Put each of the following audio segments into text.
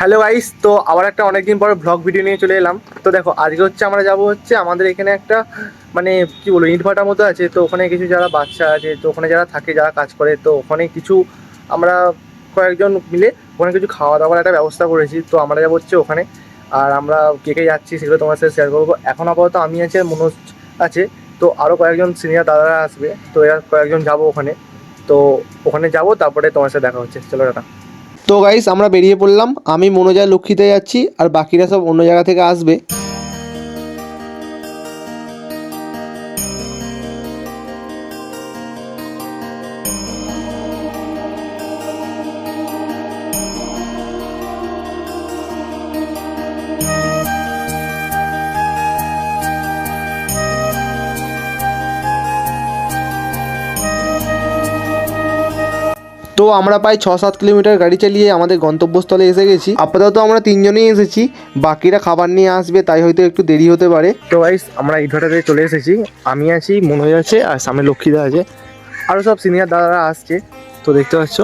Hello guys, তো আবার একটা অনেকদিন পর ব্লগ ভিডিও নিয়ে চলে এলাম। তো দেখো, আজকে হচ্ছে আমরা যাব হচ্ছে আমাদের এখানে একটা মানে কি বলব ইট ভাটার মতো আছে। তো ওখানে কিছু যারা বাচ্চা আছে, তো ওখানে যারা থাকে, যারা কাজ করে, তো ওখানে কিছু আমরা কয়েকজন মিলে ওখানে কিছু খাওয়া দাওয়ার একটা ব্যবস্থা করেছি। তো আমরা যাব হচ্ছে ওখানে। আর আমরা কে কে যাচ্ছি সেগুলো তোমার সাথে শেয়ার করব। এখন আপাতত আমি আছে আর মনোজ আছে। তো আরও কয়েকজন সিনিয়র দাদারা আসবে। তো এরা কয়েকজন যাব ওখানে। তো ওখানে যাব, তারপরে তোমার সাথে দেখা হচ্ছে। চলো টাটা। তো গাইস আমরা বেরিয়ে পড়লাম। আমি মনোজা লক্ষ্মীতে যাচ্ছি, আর বাকিরা সব অন্য জায়গা থেকে আসবে। তো আমরা প্রায় ছ সাত কিলোমিটার গাড়ি চালিয়ে আমাদের গন্তব্যস্থলে এসে গেছি। আপাতত আমরা তিনজনেই এসেছি। বাকিরা খাবার নিয়ে আসবে, তাই হয়তো একটু দেরি হতে পারে। তো গাইস আমরা ইটভাটাতে চলে এসেছি। আমি আছি, মনোজ আছে, আর সামনে লক্ষ্মীদা আছে। আরও সব সিনিয়র দাদারা আসছে। তো দেখতে পাচ্ছ?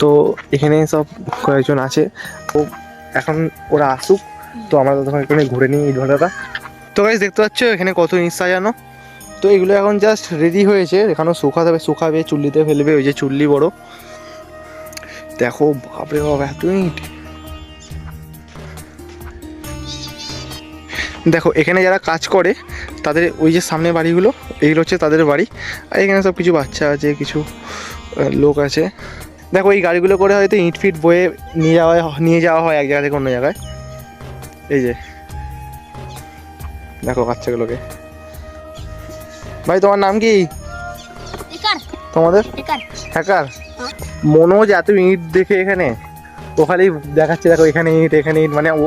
তো এখানে সব কয়েকজন আছে। তো এখন ওরা আসুক। তো আমরা তখন এখানে ঘুরে নিই ইটভাটাটা। তো গাইস দেখতে পাচ্ছ এখানে কত ইট সাজানো তো এগুলো এখন জাস্ট রেডি হয়েছে। এখানেও শুকাতে শুকাবে, চুল্লিতে ফেলবে, ওই যে চুল্লি বড়। দেখো, বাপরে বাবা এত ইট দেখো, এখানে যারা কাজ করে, তাদের ওই যে সামনে বাড়িগুলো এইগুলো হচ্ছে তাদের বাড়ি। আর এখানে সব কিছু বাচ্চা আছে, কিছু লোক আছে। দেখো, এই গাড়িগুলো করে হয়তো ইট ফিট বয়ে নিয়ে যাওয়া নিয়ে যাওয়া হয় এক জায়গা থেকে অন্য জায়গায়। এই যে, দেখো বাচ্চাগুলোকে। ভাই তোমার নাম কি? তোমাদের? হ্যাকার? মনোজ এত ইট দেখে এখানে? ও খালি দেখাচ্ছে দেখো এখানে ইট এখানে ইট মানে ও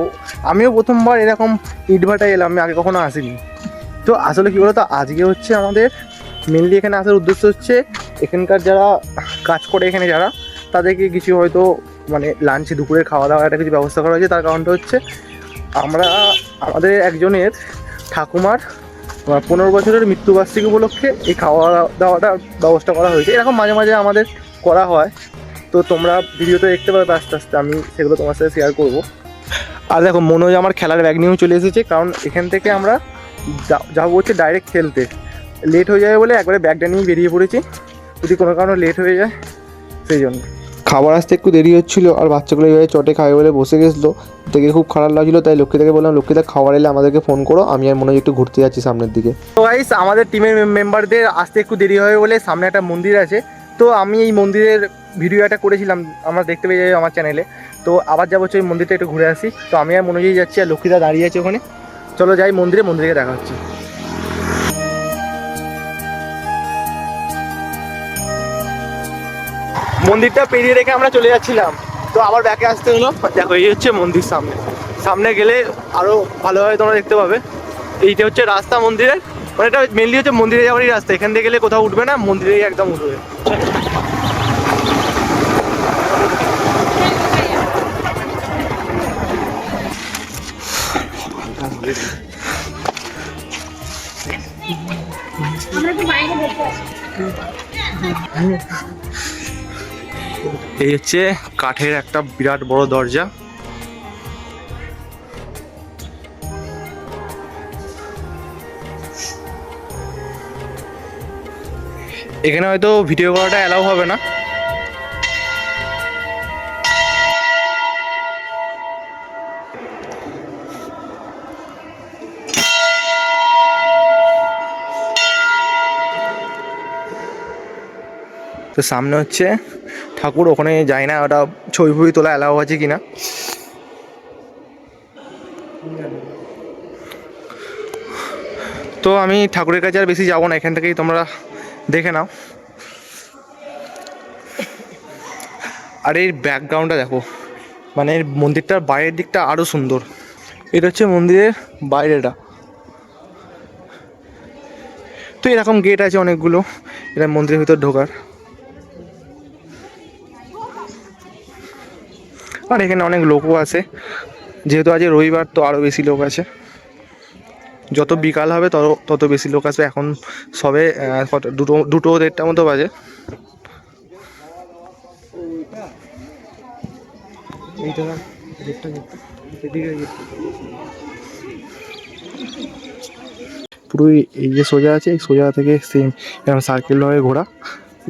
আমিও প্রথমবার এরকম ইট ভাটায় এলাম আমি আগে কখনো আসিনি। তো আসলে কী বলতো আজকে হচ্ছে আমাদের মেনলি এখানে আসার উদ্দেশ্য হচ্ছে এখানকার যারা কাজ করে এখানে যারা তাদেরকে কিছু হয়তো মানে লাঞ্চে দুপুরের খাওয়া দাওয়া একটা কিছু ব্যবস্থা করা হয়েছে। তার কারণটা হচ্ছে আমরা আমাদের একজনের ঠাকুমার পনেরো বছরের মৃত্যুবার্ষিকী উপলক্ষে এই খাওয়া দাওয়াটার ব্যবস্থা করা হয়েছে। এরকম মাঝে মাঝে আমাদের করা হয়। তো তোমরা ভিডিওতে দেখতে পাবে আস্তে আস্তে। আমি সেগুলো তোমার সাথে শেয়ার করব। আর দেখো, মনোজ আমার খেলার ব্যাগ নিয়েও চলে এসেছে। কারণ এখান থেকে আমরা যাব হচ্ছে ডাইরেক্ট খেলতে। লেট হয়ে যাবে বলে একবারে ব্যাগটা নিয়ে বেরিয়ে পড়েছি। যদি কোনো কারণে লেট হয়ে যায়, সেই জন্য। খাবার আসতে একটু দেরি হচ্ছিল আর বাচ্চাগুলো এইভাবে চটে খাবে বলে বসে গেছিল। দেখে খুব খারাপ লাগছিল, তাই লক্ষ্মীদাকে বললাম লক্ষ্মীদা খাবার এলে আমাদেরকে ফোন করো, আমি আর মনে হয় একটু ঘুরতে যাচ্ছি সামনের দিকে। তো গাইস আমাদের টিমের মেম্বারদের আসতে একটু দেরি হবে বলে সামনে একটা মন্দির আছে। তো আমি এই মন্দিরের ভিডিও একটা করেছিলাম, আমরা দেখতে পেয়ে যাই আমার চ্যানেলে তো আবার যাব ওই মন্দিরটা একটু ঘুরে আসি। তো আমি আর মনোজই যাচ্ছি আর লক্ষ্মীদা দাঁড়িয়ে আছে ওখানে। চলো যাই মন্দিরে মন্দিরে দেখা হচ্ছে। মন্দিরটা পেরিয়ে রেখে আমরা চলে যাচ্ছিলাম। তো আবার ব্যাকে আসতে হলো। দেখো, এই হচ্ছে মন্দির সামনে। সামনে গেলে আরও ভালোভাবে তোমরা দেখতে পাবে। এইটা হচ্ছে রাস্তা মন্দিরের। মানে এটা মেনলি হচ্ছে মন্দিরে যাওয়ারই রাস্তা। এখান থেকে গেলে কোথাও উঠবে না, মন্দিরেই একদম উঠবে। আমরা তো বাইরে এই হচ্ছে কাঠের একটা বিরাট বড় দরজা। এখানে হয়তো ভিডিও করাটা অ্যালাউ হবে না। তো সামনে হচ্ছে ঠাকুর ওখানে যায় না, ওটা ছবি ফবি তোলা অ্যালাউ আছে কিনা? তো আমি ঠাকুরের কাছে আর বেশি যাব না, এখান থেকেই তোমরা দেখে নাও। আর এর ব্যাকগ্রাউন্ডটা দেখো মানে মন্দিরটার বাইরের দিকটা আরও সুন্দর। এটা হচ্ছে মন্দিরের বাইরেটা। তো এরকম গেট আছে অনেকগুলো, এটা মন্দিরের ভিতর ঢোকার। আর এখানে অনেক লোকও আছে। যেহেতু আজ রবিবার, তো আরও বেশি লোক আছে। যত বিকাল হবে, তত তত বেশি লোক আসবে। এখন সবে কত, দুটো দুটো দেড়টার মতো বাজে। পুরো এই- যে সোজা আছে, এই সোজা থেকে সেম এরকম সার্কেল হয়ে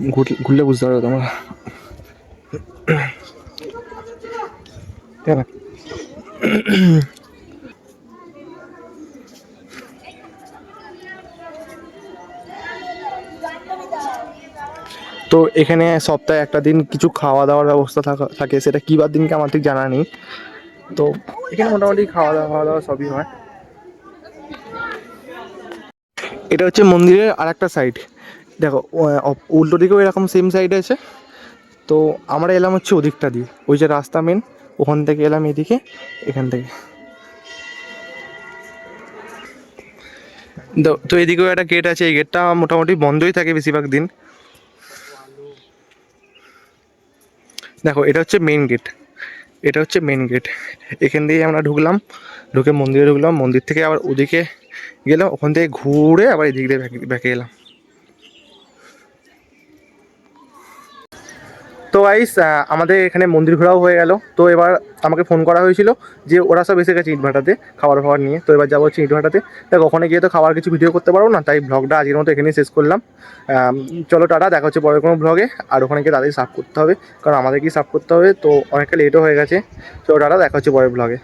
ঘুর- ঘুরলে বুঝতে পারবে তোমরা। তো এখানে সপ্তাহে একটা দিন কিছু খাওয়া দাওয়ার ব্যবস্থা থাকা থাকে, সেটা কী বার দিনকে আমার ঠিক জানা নেই। তো এখানে মোটামুটি খাওয়া দাওয়া খাওয়া দাওয়া সবই হয়। এটা হচ্ছে মন্দিরের আর একটা সাইড দেখো উল্টো দিকেও এরকম সেম সাইড আছে। তো আমরা এলাম হচ্ছে ওদিকটা দিয়ে, ওই যে রাস্তা মেন ওখান থেকে এলাম এদিকে, এখান থেকে। তো- এদিকেও একটা গেট আছে, এই গেটটা মোটামুটি বন্ধই থাকে বেশিরভাগ দিন। দেখো, এটা হচ্ছে মেন গেট এটা হচ্ছে মেন গেট এখান দিয়ে আমরা ঢুকলাম, ঢুকে মন্দিরে ঢুকলাম, মন্দির থেকে আবার ওদিকে গেলাম, ওখান থেকে ঘুরে আবার এদিক দিয়ে ব্যাকে এলাম। তো আইস আমাদের এখানে মন্দির ঘোরাও হয়ে গেল। তো এবার আমাকে ফোন করা হয়েছিল যে ওরা সব এসে গেছে ইটভাটাতে খাবার ফাবার নিয়ে। তো এবার যাব হচ্ছে ইটভাটাতে। দেখ, ওখানে গিয়ে তো খাবার কিছু ভিডিও করতে পারব না, তাই ব্লগটা আজকের মতো এখানেই শেষ করলাম। চলো টাটা, দেখা হচ্ছে পরের কোনো ব্লগে আর ওখানে গিয়ে তাদের সাফ করতে হবে, কারণ আমাদেরকেই সাফ করতে হবে, তো অনেকটা লেটও হয়ে গেছে। চলো টাটা, দেখা হচ্ছে পরের ব্লগে